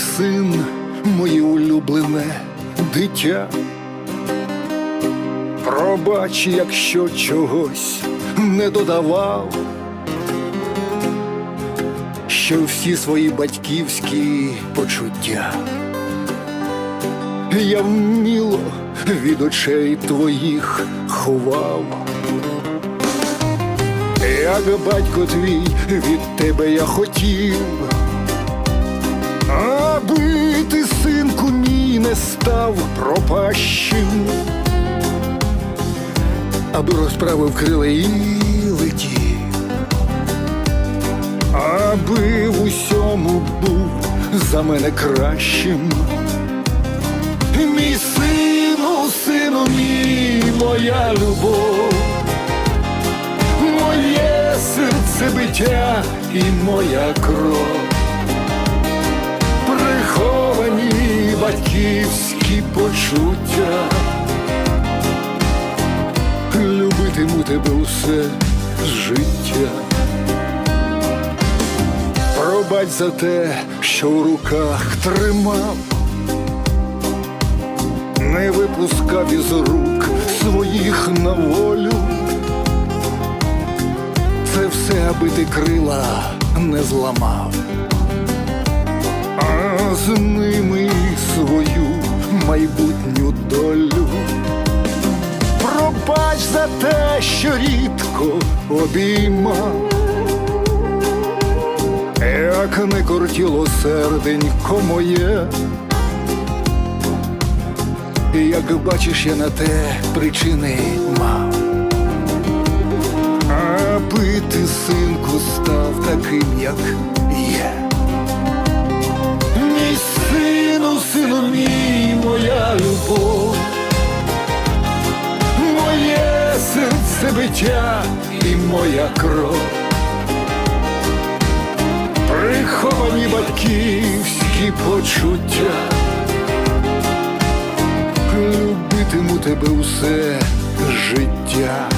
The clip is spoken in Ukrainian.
син, моє улюблене дитя. Пробач, якщо чогось не додавав, що всі свої батьківські почуття я вміло від очей твоїх ховав. Як батько твій від тебе я хотів, аби ти, синку мій, не став пропащим, аби розправив крила і летів, аби в усьому був за мене кращим. Мій сину, сину мій, моя любов, моє серце биття і моя кров, батьківські почуття, любитиму тебе усе життя. Пробач за те, що в руках тримав не випускав із рук своїх на волю. Це все, аби ти крила не зламав, а з ними майбутню долю. Пробач за те, що рідко обіймав, як не кортіло серденько моє. І як бачиш, я на те причини мав. Аби ти, синку, став таким, як биття і моя кров. Приховані батьківські почуття любитиму тебе усе життя.